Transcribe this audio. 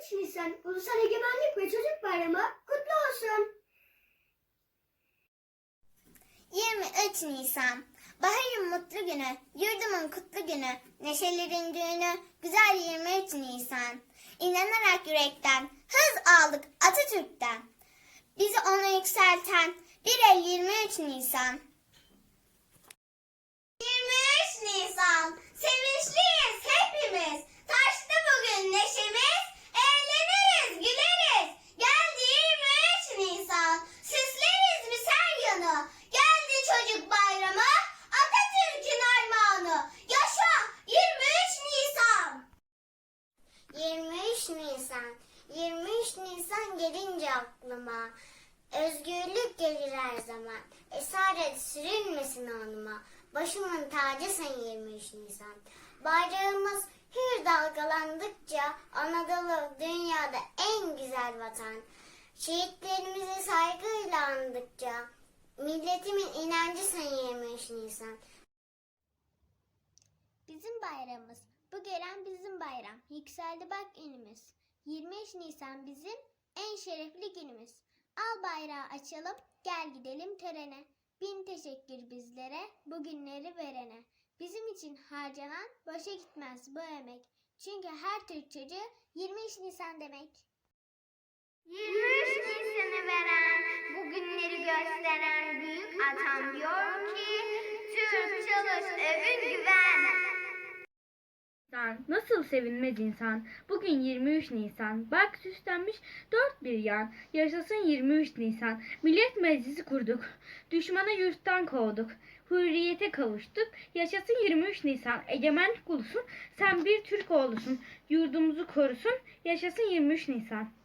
23 Nisan Ulusal Egemenlik ve Çocuk Bayramı kutlu olsun. 23 Nisan. Baharın mutlu günü, yurdumun kutlu günü, neşelerin düğünü, güzel 23 Nisan. İnanarak yürekten, hız aldık Atatürk'ten. Bizi ona yükselten bir el 23 Nisan. 23 Nisan. Sevinçliyiz hepimiz. Taştı bugün neşemiz. Eğleniriz, güleriz. Geldi 23 Nisan. Süsleriz misal yanı. Geldi çocuk bayramı. Atatürk'ün armağanı. Yaşa 23 Nisan. 23 Nisan. 23 Nisan gelince aklıma. Özgürlük gelir her zaman. Esaret sürünmesin anıma. Başımın tacısın 23 Nisan. Bayrağımız hür dalgalandıkça Anadolu dünyada en güzel vatan. Şehitlerimizi saygıyla andıkça milletimin inancısın 23 Nisan. Bizim bayramımız. Bu gelen bizim bayram. Yükseldi bak önümüz. 23 Nisan bizim en şerefli günümüz. Al bayrağı açalım, gel gidelim törene. Bin teşekkür bizlere, bu günleri verene. Bizim için harcanan boşa gitmez bu emek. Çünkü her Türk çocuğu 23 Nisan demek. 23 Nisan'ı veren, bugünleri gösteren büyük atam diyor ki, Türk çalış, övün güven. Nasıl sevinmez insan? Bugün 23 Nisan. Bak süslenmiş dört bir yan. Yaşasın 23 Nisan. Millet Meclisi kurduk. Düşmanı yurttan kovduk. Hürriyete kavuştuk. Yaşasın 23 Nisan. Egemenlik ulusun. Sen bir Türk oğlusun. Yurdumuzu korusun. Yaşasın 23 Nisan.